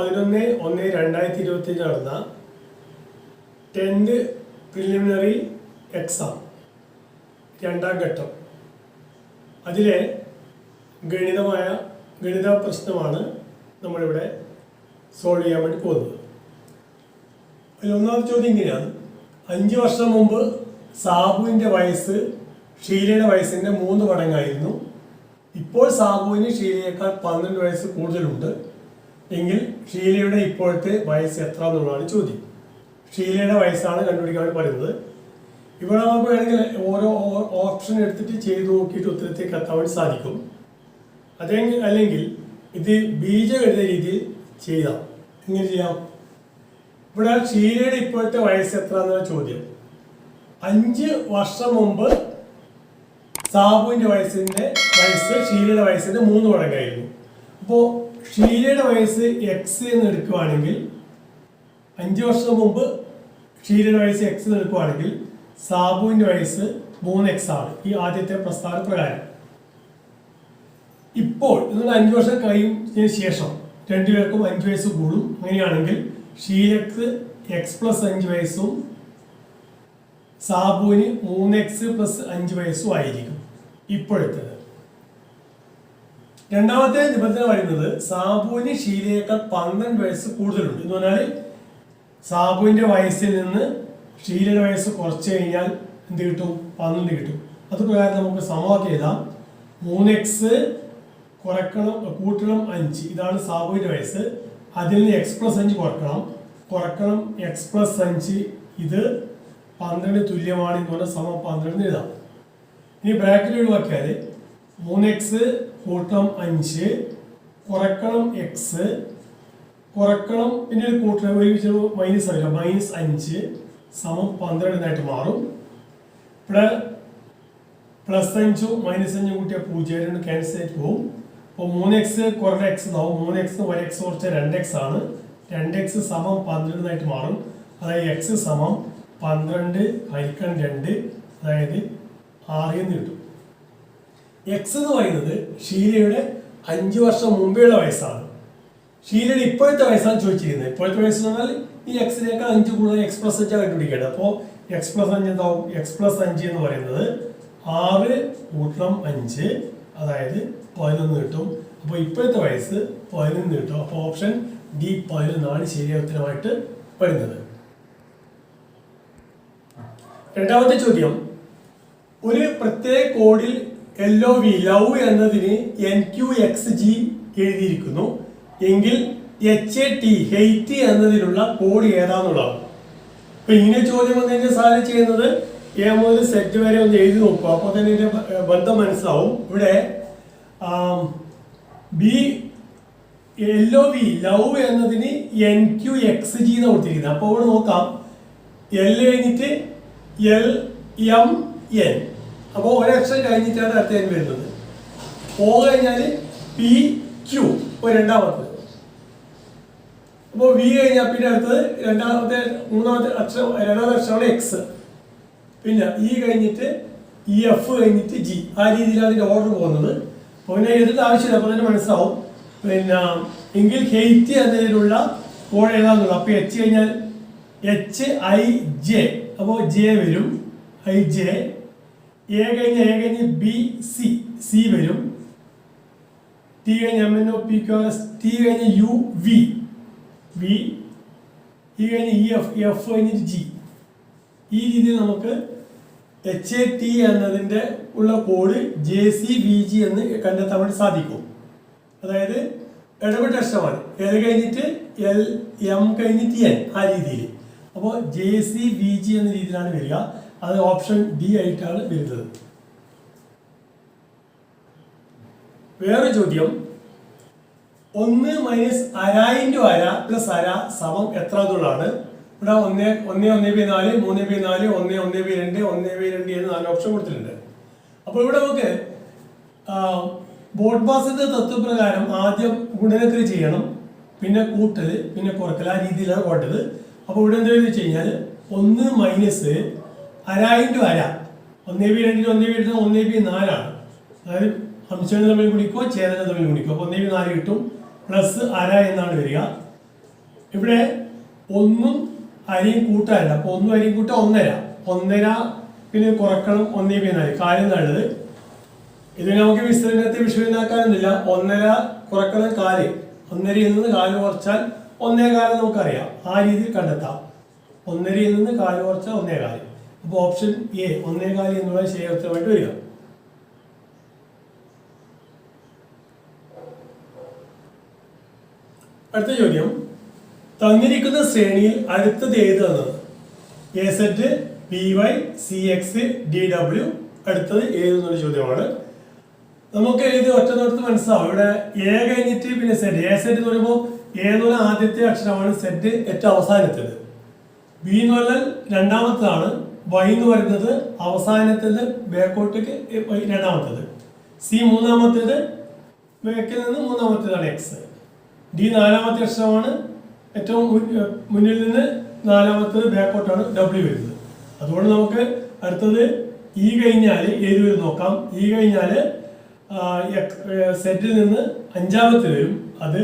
പതിനൊന്ന് ഒന്ന് രണ്ടായിരത്തി ഇരുപത്തി നടന്ന ടെൻത്ത് പ്രിലിമിനറി എക്സാം രണ്ടാം ഘട്ടം. അതിലെ ഗണിതമായ ഗണിത പ്രശ്നമാണ് നമ്മളിവിടെ സോൾവ് ചെയ്യാൻ വേണ്ടി പോകുന്നത്. അതിൽ ഒന്നാമത്തെ ചോദ്യം ഇങ്ങനെയാണ്. അഞ്ച് വർഷം മുമ്പ് സാബുവിന്റെ വയസ്സ് ഷീലയുടെ വയസ്സിന്റെ മൂന്ന് മടങ്ങായിരുന്നു. ഇപ്പോൾ സാബുവിന് ഷീലയേക്കാൾ പന്ത്രണ്ട് വയസ്സ് കൂടുതലുണ്ട്. എങ്കിൽ ഷീലയുടെ ഇപ്പോഴത്തെ വയസ്സ് എത്ര എന്നുള്ളതാണ് ചോദ്യം. ഷീലയുടെ വയസ്സാണ് കണ്ടുപിടിക്കാൻ പറയുന്നത്. ഇവിടെ നമുക്ക് വേണമെങ്കിൽ ഓരോ ഓപ്ഷൻ എടുത്തിട്ട് ചെയ്ത് നോക്കിയിട്ട് ഉത്തരത്തേക്ക് എത്താൻ വേണ്ടി സാധിക്കും. അതെങ്കിൽ അല്ലെങ്കിൽ ഇത് ബീജഗണിത രീതിയിൽ ചെയ്യാം എങ്ങനെ ചെയ്യാം? ഇവിടെ ഷീലയുടെ ഇപ്പോഴത്തെ വയസ്സ് എത്ര എന്നുള്ള ചോദ്യം. അഞ്ച് വർഷം മുമ്പ് സാബുവിന്റെ വയസ്സിന്റെ വയസ്സ് ഷീലയുടെ വയസ്സിന്റെ മൂന്ന് മടങ്ങായിരുന്നു. അപ്പോൾ ഷീലയുടെ വയസ്സ് എക്സ് എന്ന് എടുക്കുവാണെങ്കിൽ അഞ്ച് വർഷം മുമ്പ് ഷീലയുടെ വയസ്സ് എക്സ് എന്ന് എടുക്കുവാണെങ്കിൽ സാബുവിന്റെ വയസ്സ് മൂന്ന് എക്സ് ആണ്. ഈ ആദ്യത്തെ പ്രസ്താവന പ്രകാരം. ഇപ്പോൾ നിങ്ങൾ അഞ്ച് വർഷം കഴിയുന്നതിന് ശേഷം രണ്ടുപേർക്കും അഞ്ച് വയസ്സ് കൂടും. അങ്ങനെയാണെങ്കിൽ ഷീലക്ക് എക്സ് പ്ലസ് അഞ്ച് വയസ്സും സാബുവിന് മൂന്ന് എക്സ് പ്ലസ് അഞ്ച് വയസ്സും ആയിരിക്കും ഇപ്പോഴത്തേത് രണ്ടാമത്തെ നിബന്ധന പറയുന്നത് സാബുവിന് ഷീലയേക്കാൾ പന്ത്രണ്ട് വയസ്സ് കൂടുതലുണ്ട്. എന്ന് പറഞ്ഞാൽ സാബുവിന്റെ വയസ്സിൽ നിന്ന് ഷീലയുടെ വയസ്സ് കുറച്ച് കഴിഞ്ഞാൽ എന്ത് കിട്ടും? പന്ത്രണ്ട് കിട്ടും. അത് പ്രകാരം നമുക്ക് സമവാക്യം എഴുതാം. മൂന്ന് എക്സ് കുറക്കണം കൂട്ടണം അഞ്ച്. ഇതാണ് സാബുവിന്റെ വയസ്സ്. അതിൽ നിന്ന് എക്സ് പ്ലസ് അഞ്ച് കുറക്കണം. കുറക്കണം എക്സ് പ്ലസ് അഞ്ച്. ഇത് പന്ത്രണ്ട് തുല്യമാണ് എന്ന് പറഞ്ഞാൽ സമം പന്ത്രണ്ട് എഴുതാം. ഇനി ബ്രാക്കറ്റ് ഒഴിവാക്കിയാൽ മൂന്ന് എക്സ് കൂട്ടണം അഞ്ച് കുറക്കണം എക്സ് കുറക്കണം പിന്നെ ഒരു കൂട്ടണം ഒരുമിച്ച് മൈനസ് അല്ല മൈനസ് അഞ്ച് സമം പന്ത്രണ്ട് എന്നായിട്ട് മാറും. ഇവിടെ പ്ലസ് അഞ്ചും മൈനസ് അഞ്ചും കൂട്ടിയാൽ പൂജ്യം രണ്ട് ക്യാൻസൽ ആയിട്ട് പോകും അപ്പോൾ മൂന്ന് എക്സ് കുറഞ്ഞ എക്സ് എന്നാവും മൂന്ന് എക്സ് ഒരു എക്സ് കുറച്ച് രണ്ട് എക്സ് ആണ്. രണ്ട് എക്സ് സമം പന്ത്രണ്ടായിട്ട് മാറും. അതായത് എക്സ് സമം പന്ത്രണ്ട് ഹരിക്കണം രണ്ട് അതായത് ആറിൽ നിന്ന് കിട്ടും. എക്സ് എന്ന് പറയുന്നത് ഷീലയുടെ അഞ്ച് വർഷം മുമ്പേയുള്ള വയസ്സാണ്. ഷീലയുടെ ഇപ്പോഴത്തെ വയസ്സാണ് ചോദിച്ചിരിക്കുന്നത്. ഇപ്പോഴത്തെ വയസ്സ് പറഞ്ഞാൽ ഈ എക്സിനേക്കാൾ അഞ്ച് കൂടുതൽ എക്സ് പ്ലസ് അഞ്ചാണ് കണ്ടുപിടിക്കേണ്ടത്. അപ്പോൾ എക്സ് പ്ലസ് അഞ്ച് എന്താവും? എക്സ് പ്ലസ് അഞ്ച് എന്ന് പറയുന്നത് ആറ് കൂട്ടണം അഞ്ച് അതായത് പതിനൊന്ന് കിട്ടും. അപ്പോൾ ഇപ്പോഴത്തെ വയസ്സ് പതിനൊന്ന് കിട്ടും. അപ്പോൾ ഓപ്ഷൻ ഡി പതിനൊന്നാണ് ശരിയായ വരുന്നത്. രണ്ടാമത്തെ ചോദ്യം. ഒരു പ്രത്യേക കോഡിൽ എൽ ഒ വി ലവ് എന്നതിന് എൻ ക്യു എക്സ് ജി എഴുതിയിരിക്കുന്നു. എങ്കിൽ എച്ച് എ ടി ഹെയ്റ്റ് എന്നതിനുള്ള കോഡ് ഏതാന്നുള്ളതാണ്. അപ്പൊ ഇങ്ങനെ ചോദ്യം വന്നു കഴിഞ്ഞാൽ സാധനം ചെയ്യുന്നത് എ മുതൽ സെറ്റ് വരെ ഒന്ന് എഴുതി നോക്കുക. അപ്പോൾ തന്നെ ബ- ബന്ധം മനസ്സിലാവും. ഇവിടെ B L O V love എന്നതിന് എൻ ക്യു എക്സ് ജി എന്ന് കൊടുത്തിരിക്കുന്നത്. അപ്പോൾ ഇവിടെ നോക്കാം. എൽ കഴിഞ്ഞിട്ട് എൽ എം എൻ അപ്പോൾ ഒരക്ഷരം കഴിഞ്ഞിട്ടാണ് അടുത്ത എൻ വരുന്നത്. ഓ കഴിഞ്ഞാൽ പി ക്യു ഇപ്പോൾ രണ്ടാമത്തത് അപ്പോൾ വി കഴിഞ്ഞാൽ പിന്നെ അടുത്തത് രണ്ടാമത്തെ മൂന്നാമത്തെ അക്ഷരം രണ്ടാമത്തെ അക്ഷരമാണ് എക്സ് പിന്നെ ഇ കഴിഞ്ഞിട്ട് ഇ എഫ് കഴിഞ്ഞിട്ട് ജി ആ രീതിയിലാണ് അതിന്റെ ഓർഡർ പോകുന്നത്. അപ്പോൾ പിന്നെ എഴുതേണ്ട ആവശ്യമില്ല അപ്പോൾ തന്നെ മനസ്സിലാവും. പിന്നെ എങ്കിൽ ഹെയ്റ്റ് എന്നതിലുള്ള കോഡ് ഏതാന്നുള്ളത് അപ്പോൾ എച്ച് കഴിഞ്ഞാൽ എച്ച് ഐ ജെ അപ്പോൾ ജെ വരും. ഐ ജെ എ കഴിഞ്ഞ് എ കഴിഞ്ഞ് ബി സി സി വരും. ടി കഴിഞ്ഞ് M N O P Q S T കഴിഞ്ഞ് യു വി വി ഇ കഴിഞ്ഞ് ഇ എഫ് എഫ് കഴിഞ്ഞിട്ട് ജി ഈ രീതിയിൽ നമുക്ക് എച്ച് എ ടി എന്നതിന്റെ ഉള്ള code J C V G എന്ന് കണ്ടെത്താൻ വേണ്ടി സാധിക്കും. അതായത് ഇടപെട്ട അക്ഷരമാണ്. എൽ കഴിഞ്ഞിട്ട് എൽ എം കഴിഞ്ഞിട്ട് എൻ ആ രീതിയിൽ. അപ്പോൾ ജെ സി വി ജി എന്ന രീതിയിലാണ് വരിക. അത് ഓപ്ഷൻ ഡി ആയിട്ടാണ് വരുന്നത്. വേറെ ചോദ്യം. ഒന്ന് മൈനസ് അര ഇന്റു അര പ്ലസ് അര സമം എത്ര എന്നുള്ളതാണ് ഇവിടെ ഒന്ന് ഒന്ന് ഒന്ന് ബി നാല് മൂന്ന് ബി നാല് ഒന്ന് ഒന്ന് ബി രണ്ട് ഒന്ന് ബി രണ്ട് എന്ന് നാല് ഓപ്ഷൻ കൊടുത്തിട്ടുണ്ട്. അപ്പോൾ ഇവിടെ നമുക്ക് ബോട്ട് പാസിന്റെ തത്വപ്രകാരം ആദ്യം ഗുണനക്രിയ ചെയ്യണം പിന്നെ കൂട്ടൽ പിന്നെ കുറക്കൽ ആ രീതിയിലാണ് പോട്ടത് അപ്പോൾ ഇവിടെ എന്താ വെച്ച് കഴിഞ്ഞാൽ ഒന്ന് മൈനസ് അര ഇന്റു അര ഒന്നേ ബി രണ്ടിന് ഒന്നേ ബി എടുത്തത് ഒന്നേ ബി നാലാണ്. അതായത് അംശങ്ങൾ തമ്മിൽ ഗുണിക്കോ ഛേദന തമ്മിൽ ഗുണിക്കോ. അപ്പോൾ ഒന്നേ ബി നാല് കിട്ടും. പ്ലസ് അര എന്നാണ് വരിക. ഇവിടെ ഒന്നും അരിയും കൂട്ടാനില്ല അപ്പൊ ഒന്നും അരിയും കൂട്ട ഒന്നര. ഒന്നര പിന്നെ കുറക്കണം ഒന്നേ ബി നാല്. കാര്യം നല്ലത്. ഇത് നമുക്ക് വിസ്തീർണത്തെ വിഷുവിനാക്കാനൊന്നുമില്ല ഒന്നര കുറക്കണം കാൽ. ഒന്നരയിൽ നിന്ന് കാൽ കുറച്ചാൽ ഒന്നേ കാലം നമുക്കറിയാം. ആ രീതിയിൽ കണ്ടെത്താം. ഒന്നരയിൽ നിന്ന് കാൽ കുറച്ചാൽ ഒന്നേ കാൽ. അപ്പോൾ ഓപ്ഷൻ എ ഒന്നേ കാൽ എന്നുള്ള ശരിയായ വരിക. അടുത്ത ചോദ്യം. തന്നിരിക്കുന്ന ശ്രേണിയിൽ അടുത്തത് ഏത് എന്നത് a set P Y C X D W അടുത്തത് ഏത് ചോദ്യമാണ്. നമുക്ക് ഇത് ഒറ്റ നോട്ടത്ത് മനസ്സിലാവും. ഇവിടെ എ കഴിഞ്ഞിട്ട് പിന്നെ സെറ്റ് എ സെറ്റ് എന്ന് പറയുമ്പോൾ എ എന്ന് പറഞ്ഞാൽ ആദ്യത്തെ അക്ഷരമാണ് സെറ്റ് ഏറ്റവും അവസാനത്തേത്. ബി എന്ന് പറഞ്ഞാൽ രണ്ടാമത്തതാണ്. വൈ എന്ന് പറയുന്നത് അവസാനത്തേത് ബാക്കോട്ടേക്ക് രണ്ടാമത്തേത്. സി മൂന്നാമത്തേത് ബാക്കിൽ നിന്ന് മൂന്നാമത്തേതാണ് എക്സ് ഡി നാലാമത്തെ അക്ഷരമാണ് ഏറ്റവും മുന്നിൽ നിന്ന് നാലാമത്തേത് ബാക്കോട്ടാണ് ഡബ്ല്യു വരുന്നത്. അതുകൊണ്ട് നമുക്ക് അടുത്തത് ഈ കഴിഞ്ഞാൽ ഏത് വരും നോക്കാം. ഈ കഴിഞ്ഞാൽ സെറ്റിൽ നിന്ന് അഞ്ചാമത്തെ വരും. അത്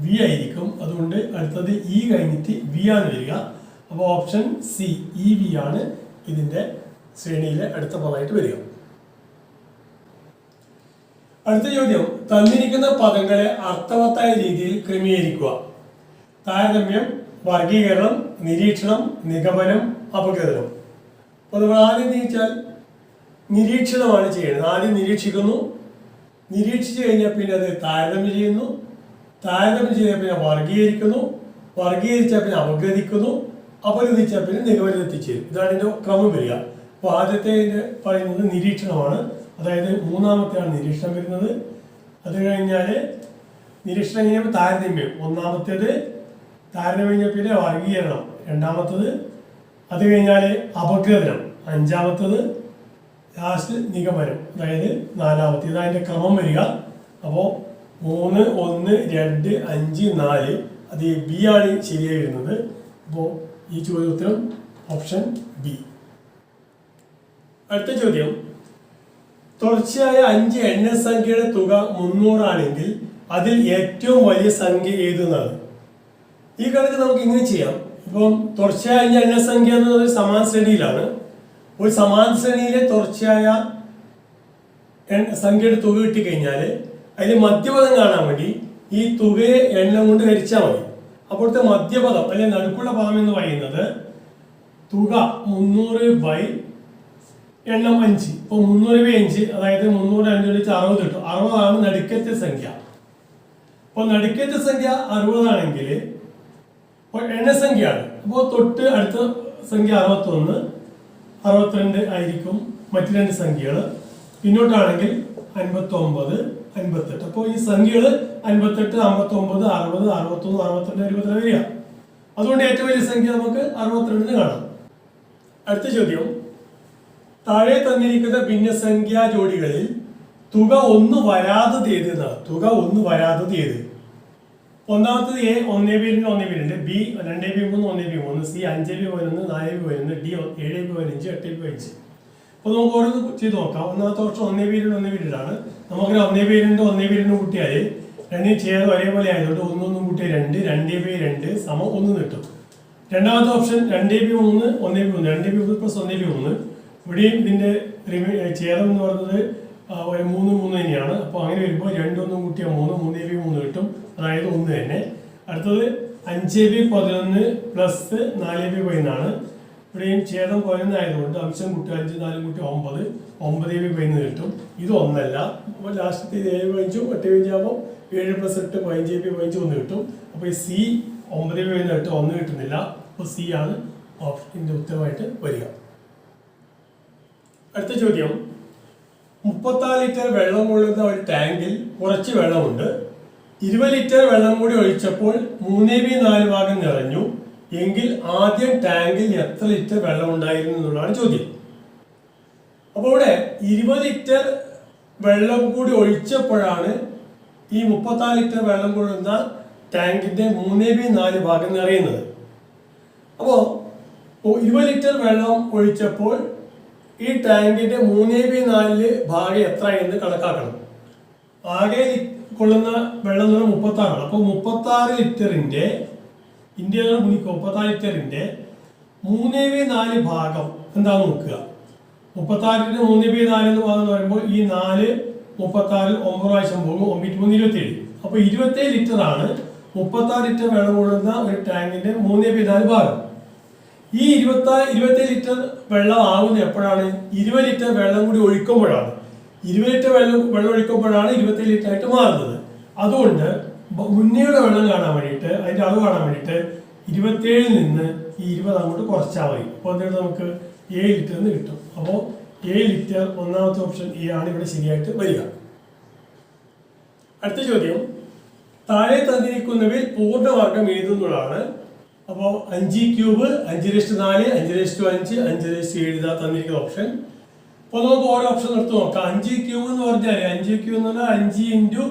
വി ആയിരിക്കും. അതുകൊണ്ട് അടുത്തത് ഇ കഴിഞ്ഞിട്ട് വി ആണ് വരിക. അപ്പോൾ ഓപ്ഷൻ സി ഇ വി ആണ്. ഇതിന്റെ ശ്രേണിയിലെ അടുത്ത പദമായിട്ട് വരിക. അടുത്ത ചോദ്യം തന്നിരിക്കുന്ന പദങ്ങളെ അർത്ഥവത്തായ രീതിയിൽ ക്രമീകരിക്കുക. താരതമ്യം വർഗീകരണം നിരീക്ഷണം നിഗമനം അപഗ്രഥനം. അപ്പോൾ നമ്മൾ ആദ്യം തിരിച്ചാൽ നിരീക്ഷണമാണ് ചെയ്യുന്നത്. ആദ്യം നിരീക്ഷിക്കുന്നു. നിരീക്ഷിച്ചു കഴിഞ്ഞാൽ പിന്നെ അത് താരതമ്യം ചെയ്യുന്നു. താരതമ്യം ചെയ്താൽ പിന്നെ വർഗീകരിക്കുന്നു വർഗീകരിച്ചാൽ പിന്നെ അപഗ്രഥിക്കുന്നു. അപഗ്രഥിച്ചാൽ പിന്നെ നിഗമനത്തിച്ചേരും ഇതാണ് ഇതിന്റെ ക്രമം വരിക. അപ്പോൾ ആദ്യത്തെ പറയുന്നത് നിരീക്ഷണമാണ്. അതായത് മൂന്നാമത്തെയാണ് നിരീക്ഷണം വരുന്നത്. അത് കഴിഞ്ഞാൽ നിരീക്ഷണം കഴിഞ്ഞപ്പോൾ താരതമ്യം ഒന്നാമത്തേത് താരതമ്യം കഴിഞ്ഞാൽ പിന്നെ വർഗീകരണം. രണ്ടാമത്തത് അത് കഴിഞ്ഞാൽ അപഗ്രഥനം. അഞ്ചാമത്തത് ലാസ്റ്റ് നിഗമനം. അതായത് നാലാമത്തെ ഇതാണ് അതിന്റെ ക്രമം വരിക. അപ്പോൾ മൂന്ന് ഒന്ന് രണ്ട് അഞ്ച് നാല് അത് ബി ആണ് ശരിയായി വരുന്നത്. അപ്പോൾ ഈ ചോദ്യോത്തരം ഓപ്ഷൻ ബി. അടുത്ത ചോദ്യം. തുടർച്ചയായ അഞ്ച് എണ്ണസംഖ്യയുടെ തുക മുന്നൂറാണെങ്കിൽ അതിൽ ഏറ്റവും വലിയ സംഖ്യ ഏതെന്നാണ്? ഈ കണക്ക് നമുക്ക് ഇങ്ങനെ ചെയ്യാം. ഇപ്പം തുടർച്ചയായ അഞ്ച് എണ്ണസംഖ്യ എന്ന് പറയുന്നത് സമാന ശ്രേണിയിലാണ്. ഒരു സമാന ശ്രേണിയിലെ തുടർച്ചയായ സംഖ്യയുടെ തുക കിട്ടിക്കഴിഞ്ഞാൽ അതിൽ മധ്യപദം കാണാൻ വേണ്ടി ഈ തുകയെ എണ്ണം കൊണ്ട് ഹരിച്ചാൽ മതി. അപ്പോഴത്തെ മധ്യപദം അല്ലെങ്കിൽ നടുക്കുള്ള പദം എന്ന് പറയുന്നത് തുക മുന്നൂറ് ബൈ എണ്ണം അഞ്ച്. ഇപ്പൊ മുന്നൂറ് ബൈ അഞ്ച് അതായത് മുന്നൂറ് അഞ്ച് വെച്ച് അറുപത് കിട്ടും. അറുപതാണ് നടുക്കത്തെ സംഖ്യ. അപ്പൊ നടുക്കത്തെ സംഖ്യ അറുപതാണെങ്കിൽ അപ്പോൾ എണ്ണസംഖ്യയാണ് അപ്പോൾ തൊട്ട് അടുത്ത സംഖ്യ അറുപത്തൊന്ന് അറുപത്തിരണ്ട് ആയിരിക്കും മറ്റു രണ്ട് സംഖ്യകൾ പിന്നോട്ടാണെങ്കിൽ അൻപത്തി ഒമ്പത് അൻപത്തെട്ട്. അപ്പോൾ ഈ സംഖ്യകൾ അൻപത്തെട്ട് അമ്പത്തി ഒമ്പത് അറുപത് അറുപത്തൊന്ന് അറുപത്തിരണ്ട് അറുപത്തിരണ്ട് വരിക. അതുകൊണ്ട് ഏറ്റവും വലിയ സംഖ്യ നമുക്ക് അറുപത്തിരണ്ടിന് കാണാം. അടുത്ത ചോദ്യം. താഴെ തന്നിരിക്കുന്ന ഭിന്നസംഖ്യാ ജോഡികളിൽ തുക ഒന്ന് വരാതെ ഏത് എന്നാണ് തുക ഒന്ന് വരാതെ ഏത് ഒന്നാമത്തത് എ ഒന്നേ ബി രണ്ട് ഒന്നേ ബി രണ്ട്. ബി രണ്ടേ ബി മൂന്ന് ഒന്നേ ബി മൂന്ന്. സി അഞ്ചേ ബി പതിനൊന്ന് നാലേ ബി പതിനൊന്ന് ഡി ഏഴേ ബി പതിനഞ്ച് എട്ടേ ബി പതിനഞ്ച്. അപ്പോൾ നമുക്ക് ഓരോന്ന് ചെയ്ത് നോക്കാം. ഒന്നാമത്തെ വർഷം ഒന്നേ രണ്ട് ഒന്നേ രണ്ടാണ് നമുക്ക് ഒന്നേ രണ്ട് ഒന്നേ രണ്ട് കൂട്ടിയാൽ രണ്ടും ചേർന്ന് ഒരേപോലെ ആയതുകൊണ്ട് ഒന്നൊന്നും കൂട്ടിയ രണ്ട് രണ്ടേ ബി രണ്ട് സമം ഒന്ന് കിട്ടും. രണ്ടാമത്തെ ഓപ്ഷൻ രണ്ടേ പി മൂന്ന് ഒന്നേ പി മൂന്ന്. രണ്ടേ പി മൂന്ന് പ്ലസ് ഒന്നേ പി മൂന്ന്. ഇവിടെയും ഇതിന്റെ ചേതം എന്ന് ആ, ഒരു മൂന്ന് മൂന്ന് തന്നെയാണ്. അപ്പോൾ അങ്ങനെ വരുമ്പോൾ രണ്ടൊന്നും കൂട്ടിയാൽ മൂന്ന് മൂന്നേ പി മൂന്ന് കിട്ടും. അതായത് ഒന്ന് തന്നെ. അടുത്തത് അഞ്ചേ ബി പതിനൊന്ന് പ്ലസ് നാലേ ബി പതിനാണ്. ഇവിടെയും ഛേദം പതിനൊന്ന് ആയതുകൊണ്ട് അംശം കൂട്ടി അഞ്ച് നാലും കൂട്ടി ഒമ്പത് ഒമ്പത് ഏഴ് പതിനൊന്ന് കിട്ടും. ഇത് ഒന്നല്ല. അപ്പോൾ ലാസ്റ്റ് ഇത് ഏഴ് പതിനഞ്ചും എട്ട് പതിനഞ്ചാകുമ്പോൾ ഏഴ് പ്ലസ് എട്ട് പതിനഞ്ച് പി പതിനഞ്ച് ഒന്ന് കിട്ടും. അപ്പോൾ ഈ സി ഒമ്പത് പതിനൊന്ന് എട്ട് ഒന്ന് കിട്ടുന്നില്ല. അപ്പോൾ സി ആണ് ഓപ്ഷന്റെ ഉത്തരമായിട്ട് വരിക. അടുത്ത ചോദ്യം. മുപ്പത്താറ് ലിറ്റർ വെള്ളം കൊള്ളുന്ന ഒരു ടാങ്കിൽ കുറച്ച് വെള്ളമുണ്ട്. ഇരുപത് ലിറ്റർ വെള്ളം കൂടി ഒഴിച്ചപ്പോൾ മൂന്നേ ബി നാല് ഭാഗം നിറഞ്ഞു. എങ്കിൽ ആദ്യം ടാങ്കിൽ എത്ര ലിറ്റർ വെള്ളം ഉണ്ടായിരുന്നു എന്നുള്ളതാണ് ചോദ്യം. അപ്പോൾ ഇവിടെ ഇരുപത് ലിറ്റർ വെള്ളം കൂടി ഒഴിച്ചപ്പോഴാണ് ഈ മുപ്പത്താറ് ലിറ്റർ വെള്ളം കൊള്ളുന്ന ടാങ്കിന്റെ മൂന്നേ ബി നാല് ഭാഗം നിറയുന്നത്. അപ്പോൾ ഇരുപത് ലിറ്റർ വെള്ളം ഒഴിച്ചപ്പോൾ ഈ ടാങ്കിന്റെ മൂന്നേ ബി നാലിൽ ഭാഗം എത്ര എന്ന് കണക്കാക്കണം. ആകെ കൊള്ളുന്ന വെള്ളം എന്ന് പറഞ്ഞാൽ മുപ്പത്താറാണ്. അപ്പോൾ മുപ്പത്തി ആറ് ലിറ്ററിന്റെ ഇന്ത്യയിൽ ഗുണിക്കുക മുപ്പത്താറ് ലിറ്ററിന്റെ മൂന്നേ ബൈ നാല് ഭാഗം എന്താണെന്ന് നോക്കുക. മുപ്പത്താറിന്റെ മൂന്ന് ബൈ നാല് എന്ന് ഭാഗം എന്ന് പറയുമ്പോൾ ഈ നാല് മുപ്പത്താറിൽ ഒമ്പത് പ്രാവശ്യം പോകും ഒമ്പത്തി മൂന്ന് ഇരുപത്തേഴ്. അപ്പൊ ഇരുപത്തേഴ് ലിറ്റർ ആണ് മുപ്പത്താറ് ലിറ്റർ വെള്ളം കൊള്ളുന്ന ഒരു ടാങ്കിന്റെ മൂന്നേ ബൈ നാല് ഭാഗം. ഈ ഇരുപത്തി ഇരുപത്തി ലിറ്റർ വെള്ളം ആകുന്നത് എപ്പോഴാണ്? ഇരുപത് ലിറ്റർ വെള്ളം കൂടി ഒഴിക്കുമ്പോഴാണ്. ഇരുപത് ലിറ്റർ വെള്ളം വെള്ളം ഒഴിക്കുമ്പോഴാണ് ഇരുപത്തി ലിറ്റർ ആയിട്ട് മാറുന്നത്. അതുകൊണ്ട് മുന്നേയുടെ വെള്ളം കാണാൻ വേണ്ടിയിട്ട് അതിന്റെ അളവ് കാണാൻ വേണ്ടിയിട്ട് ഇരുപത്തേഴിൽ നിന്ന് ഈ ഇരുപത് അങ്ങോട്ട് കുറച്ചാൽ മതി. അപ്പോൾ എന്താണ് നമുക്ക്? ഏഴ് ലിറ്റർ എന്ന് കിട്ടും. അപ്പോൾ ഏഴ് ലിറ്റർ ഒന്നാമത്തെ ഓപ്ഷൻ എ ആണ് ഇവിടെ ശരിയായിട്ട് വരിക. അടുത്ത ചോദ്യം. താഴെ തന്നിരിക്കുന്നവയിൽ പൂർണവർഗം എഴുതുന്നതാണ് അപ്പോൾ അഞ്ച് ക്യൂബ് അഞ്ച് ലക്ഷത്തി നാല് അഞ്ച് ലക്ഷത്തി അഞ്ച് അഞ്ച് ലക്ഷത്തി ഏഴ് തന്നിരിക്കുന്ന ഓപ്ഷൻ. അപ്പോൾ നമുക്ക് ഓരോ ഓപ്ഷൻ എടുത്ത് നോക്കാം. അഞ്ച് ക്യൂബ് എന്ന് പറഞ്ഞാൽ അഞ്ച് ക്യൂബ് എന്ന് പറഞ്ഞാൽ അഞ്ച് ഇന്റു